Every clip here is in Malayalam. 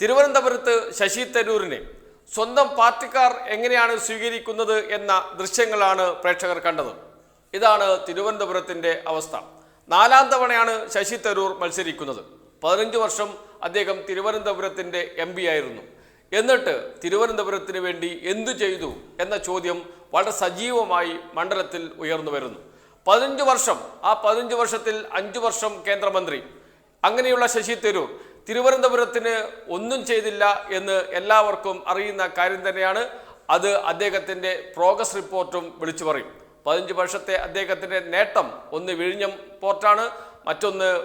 തിരുവനന്തപുരത്ത് ശശി തരൂരിനെ സ്വന്തം പാർട്ടിക്കാർ എങ്ങനെയാണ് സ്വീകരിക്കുന്നത് എന്ന ദൃശ്യങ്ങളാണ് പ്രേക്ഷകർ കണ്ടത്. ഇതാണ് തിരുവനന്തപുരത്തിന്റെ അവസ്ഥ. നാലാം തവണയാണ് ശശി തരൂർ മത്സരിക്കുന്നത്. പതിനഞ്ച് വർഷം അദ്ദേഹം തിരുവനന്തപുരത്തിന്റെ എം ആയിരുന്നു. എന്നിട്ട് തിരുവനന്തപുരത്തിന് വേണ്ടി എന്തു ചെയ്തു എന്ന ചോദ്യം വളരെ സജീവമായി മണ്ഡലത്തിൽ ഉയർന്നു വരുന്നു. പതിനഞ്ച് വർഷം ആ പതിനഞ്ച് വർഷത്തിൽ അഞ്ചു വർഷം കേന്ദ്രമന്ത്രി. അങ്ങനെയുള്ള ശശി തരൂർ തിരുവനന്തപുരത്തിന് ഒന്നും ചെയ്തില്ല എന്ന് എല്ലാവർക്കും അറിയുന്ന കാര്യം തന്നെയാണ്. അത് അദ്ദേഹത്തിന്റെ പ്രോഗ്രസ് റിപ്പോർട്ടും വിളിച്ചു പറയും. പതിനഞ്ച് വർഷത്തെ അദ്ദേഹത്തിന്റെ നേട്ടം ഒന്ന് വിഴിഞ്ഞം പോർട്ടാണ് മറ്റൊന്ന്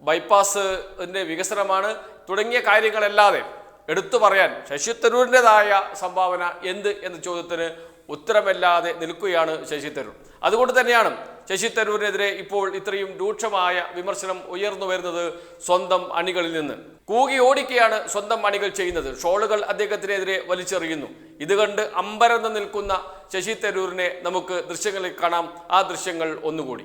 ബൈപ്പാസിന്റെ വികസനമാണ്. തുടങ്ങിയ കാര്യങ്ങളല്ലാതെ എടുത്തു പറയാൻ ശശി തരൂരിന്റെതായ സംഭാവന എന്ത് എന്ന ചോദ്യത്തിന് ഉത്തരമല്ലാതെ നിൽക്കുകയാണ് ശശി തരൂർ. അതുകൊണ്ട് തന്നെയാണ് ശശി തരൂരിനെതിരെ ഇപ്പോൾ ഇത്രയും രൂക്ഷമായ വിമർശനം ഉയർന്നു വരുന്നത് സ്വന്തം അണികളിൽ നിന്ന്. കൂകി ഓടിക്കുകയാണ് സ്വന്തം അണികൾ ചെയ്യുന്നത്. ഷോളുകൾ അദ്ദേഹത്തിനെതിരെ വലിച്ചെറിയുന്നു. ഇത് കണ്ട് അമ്പരന്ന് നിൽക്കുന്ന ശശി തരൂരിനെ നമുക്ക് ദൃശ്യങ്ങളിൽ കാണാം. ആ ദൃശ്യങ്ങൾ ഒന്നുകൂടി.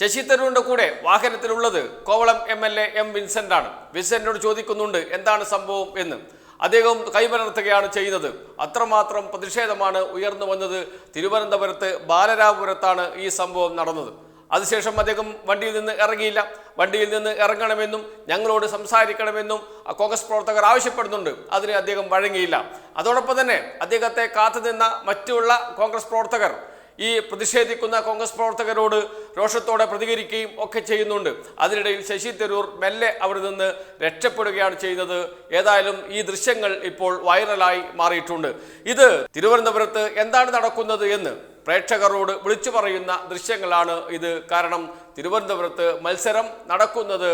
ശശി തരൂരിന്റെ കൂടെ വാഹനത്തിലുള്ളത് Kovalam M L A M Vincent ആണ് വിൻസെന്റിനോട് ചോദിക്കുന്നുണ്ട് എന്താണ് സംഭവം എന്ന്. അദ്ദേഹം കൈമലർത്തുകയാണ് ചെയ്യുന്നത്. അത്രമാത്രം പ്രതിഷേധമാണ് ഉയർന്നു വന്നത്. തിരുവനന്തപുരത്ത് ബാലരാപുരത്താണ് ഈ സംഭവം നടന്നത്. അതിനുശേഷം അദ്ദേഹം വണ്ടിയിൽ നിന്ന് ഇറങ്ങിയില്ല. വണ്ടിയിൽ നിന്ന് ഇറങ്ങണമെന്നും ഞങ്ങളോട് സംസാരിക്കണമെന്നും കോൺഗ്രസ് പ്രവർത്തകർ ആവശ്യപ്പെടുന്നുണ്ട്. അതിന് അദ്ദേഹം വഴങ്ങിയില്ല. അതോടൊപ്പം തന്നെ അദ്ദേഹത്തെ കാത്തുനിന്ന മറ്റുള്ള കോൺഗ്രസ് പ്രവർത്തകർ ഈ പ്രതിഷേധിക്കുന്ന കോൺഗ്രസ് പ്രവർത്തകരോട് രോഷത്തോടെ പ്രതികരിക്കുകയും ഒക്കെ ചെയ്യുന്നുണ്ട്. അതിനിടയിൽ ശശി തരൂർ മെല്ലെ അവിടെ നിന്ന് രക്ഷപ്പെടുകയാണ് ചെയ്യുന്നത് ഏതായാലും ഈ ദൃശ്യങ്ങൾ ഇപ്പോൾ വൈറലായി മാറിയിട്ടുണ്ട്. ഇത് തിരുവനന്തപുരത്ത് എന്താണ് നടക്കുന്നത് എന്ന് പ്രേക്ഷകരോട് വിളിച്ചു പറയുന്ന ദൃശ്യങ്ങളാണ് ഇത്. കാരണം തിരുവനന്തപുരത്ത് മത്സരം നടക്കുന്നത്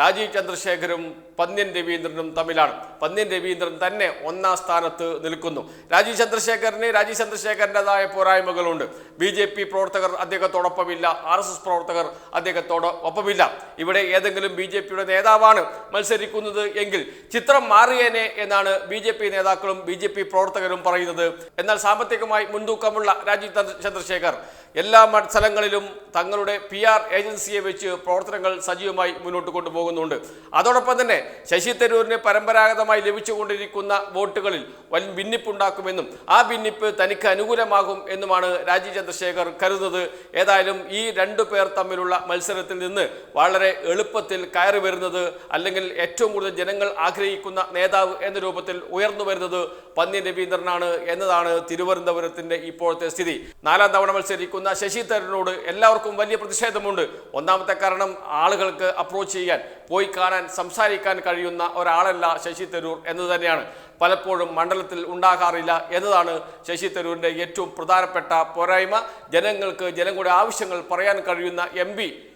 രാജീവ് ചന്ദ്രശേഖരും പന്ന്യൻ രവീന്ദ്രനും തമ്മിലാണ്. പന്ന്യൻ രവീന്ദ്രൻ തന്നെ ഒന്നാം സ്ഥാനത്ത് നിൽക്കുന്നു. രാജീവ് ചന്ദ്രശേഖരന് രാജീവ് ചന്ദ്രശേഖരന്റെതായ പോരായ്മകളുണ്ട്. ബി ജെ പി പ്രവർത്തകർ അദ്ദേഹത്തോടൊപ്പമില്ല. ആർ എസ് എസ് പ്രവർത്തകർ അദ്ദേഹത്തോട് ഒപ്പമില്ല ഇവിടെ ഏതെങ്കിലും ബി ജെ പിയുടെ നേതാവാണ് മത്സരിക്കുന്നത് എങ്കിൽ ചിത്രം മാറിയേനെ എന്നാണ് ബി ജെ പി നേതാക്കളും ബി ജെ പി പ്രവർത്തകരും പറയുന്നത്. എന്നാൽ സാമ്പത്തികമായി മുൻതൂക്കമുള്ള രാജീവ് ചന്ദ്രശേഖർ എല്ലാ മത്സരങ്ങളിലും തങ്ങളുടെ പി ആർ ഏജൻസിയെ വെച്ച് പ്രവർത്തനങ്ങൾ സജീവമായി മുന്നോട്ട് കൊണ്ടുപോകുന്നുണ്ട്. അതോടൊപ്പം തന്നെ ശശി തരൂരിന് പരമ്പരാഗതമായി ലഭിച്ചുകൊണ്ടിരിക്കുന്ന വോട്ടുകളിൽ വൻ ഭിന്നിപ്പുണ്ടാക്കുമെന്നും ആ ഭിന്നിപ്പ് തനിക്ക് അനുകൂലമാകും എന്നുമാണ് രാജീവ് ചന്ദ്രശേഖർ കരുതുന്നത്. ഏതായാലും ഈ രണ്ടു പേർ തമ്മിലുള്ള മത്സരത്തിൽ നിന്ന് വളരെ എളുപ്പത്തിൽ കയറി വരുന്നത് അല്ലെങ്കിൽ ഏറ്റവും കൂടുതൽ ജനങ്ങൾ ആഗ്രഹിക്കുന്ന നേതാവ് എന്ന രൂപത്തിൽ ഉയർന്നു വരുന്നത് പന്നി രവീന്ദ്രനാണ് എന്നതാണ് തിരുവനന്തപുരത്തിന്റെ ഇപ്പോഴത്തെ സ്ഥിതി. നാലാം തവണ മത്സരിക്കുന്ന ശശി തരൂരിനോട് എല്ലാവർക്കും വലിയ പ്രതിഷേധമുണ്ട്. ഒന്നാമത്തെ കാരണം ആളുകൾക്ക് അപ്രോച്ച് ചെയ്യാൻ പോയി കാണാൻ സംസാരിക്കാൻ കഴിയുന്ന ഒരാളല്ല ശശി തരൂർ എന്ന് തന്നെയാണ്. പലപ്പോഴും മണ്ഡലത്തിൽ ഉണ്ടാകാറില്ല എന്നതാണ് ശശി തരൂരിന്റെ ഏറ്റവും പ്രധാനപ്പെട്ട പോരായ്മ. ജനങ്ങൾക്ക് ജനങ്ങളുടെ ആവശ്യങ്ങൾ പറയാൻ കഴിയുന്ന എം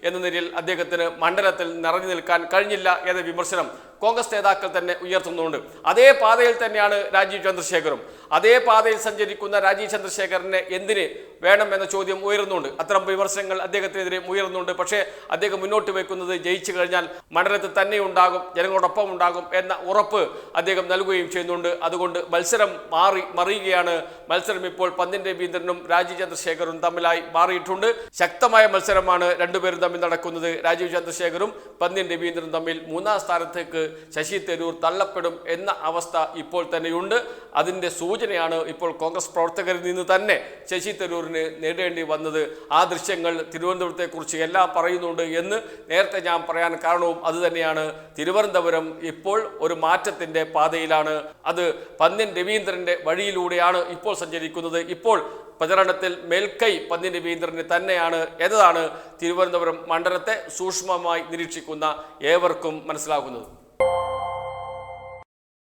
എന്ന നിലയിൽ അദ്ദേഹത്തിന് മണ്ഡലത്തിൽ നിറഞ്ഞു നിൽക്കാൻ കഴിഞ്ഞില്ല എന്ന വിമർശനം കോൺഗ്രസ് നേതാക്കൾ തന്നെ ഉയർത്തുന്നുണ്ട്. അതേ പാതയിൽ തന്നെയാണ് രാജീവ് ചന്ദ്രശേഖറും. അതേ പാതയിൽ സഞ്ചരിക്കുന്ന രാജീവ് ചന്ദ്രശേഖരനെ എന്തിന് വേണം എന്ന ചോദ്യം ഉയരുന്നുണ്ട്. അത്തരം വിമർശനങ്ങൾ അദ്ദേഹത്തിനെതിരെ ഉയരുന്നുണ്ട്. പക്ഷേ അദ്ദേഹം മുന്നോട്ട് വെക്കുന്നത് ജയിച്ചു കഴിഞ്ഞാൽ മണ്ഡലത്തിൽ തന്നെ ഉണ്ടാകും ജനങ്ങളോടൊപ്പം ഉണ്ടാകും എന്ന ഉറപ്പ് അദ്ദേഹം നൽകുകയും ചെയ്യുന്നുണ്ട്. അതുകൊണ്ട് മത്സരം മാറി മറിയുകയാണ്. മത്സരം ഇപ്പോൾ പന്തിൻ രവീന്ദ്രനും രാജീവ് ചന്ദ്രശേഖറും തമ്മിലായി മാറിയിട്ടുണ്ട്. ശക്തമായ മത്സരമാണ് രണ്ടുപേരും തമ്മിൽ നടക്കുന്നത്. രാജീവ് ചന്ദ്രശേഖറും പന്തിൻ രവീന്ദ്രനും തമ്മിൽ മൂന്നാം സ്ഥാനത്തേക്ക് ശശി തരൂർ തള്ളപ്പെടും എന്ന അവസ്ഥ ഇപ്പോൾ തന്നെയുണ്ട്. അതിന്റെ സൂചനയാണ് ഇപ്പോൾ കോൺഗ്രസ് പ്രവർത്തകരിൽ നിന്ന് തന്നെ ശശി തരൂരിന് നേടേണ്ടി വന്നത്. ആ ദൃശ്യങ്ങൾ തിരുവനന്തപുരത്തെക്കുറിച്ച് എല്ലാം പറയുന്നുണ്ട് എന്ന് നേരത്തെ ഞാൻ പറയാൻ കാരണവും അതുതന്നെയാണ് തിരുവനന്തപുരം ഇപ്പോൾ ഒരു മാറ്റത്തിന്റെ പാതയിലാണ്. അത് പന്ന്യൻ രവീന്ദ്രന്റെ വഴിയിലൂടെയാണ് ഇപ്പോൾ സഞ്ചരിക്കുന്നത്. ഇപ്പോൾ പ്രചരണത്തിൽ മേൽക്കൈ പന്ന്യൻ രവീന്ദ്രന് തന്നെയാണ് എന്നതാണ് തിരുവനന്തപുരം മണ്ഡലത്തെ സൂക്ഷ്മമായി നിരീക്ഷിക്കുന്ന ഏവർക്കും മനസ്സിലാകുന്നത്.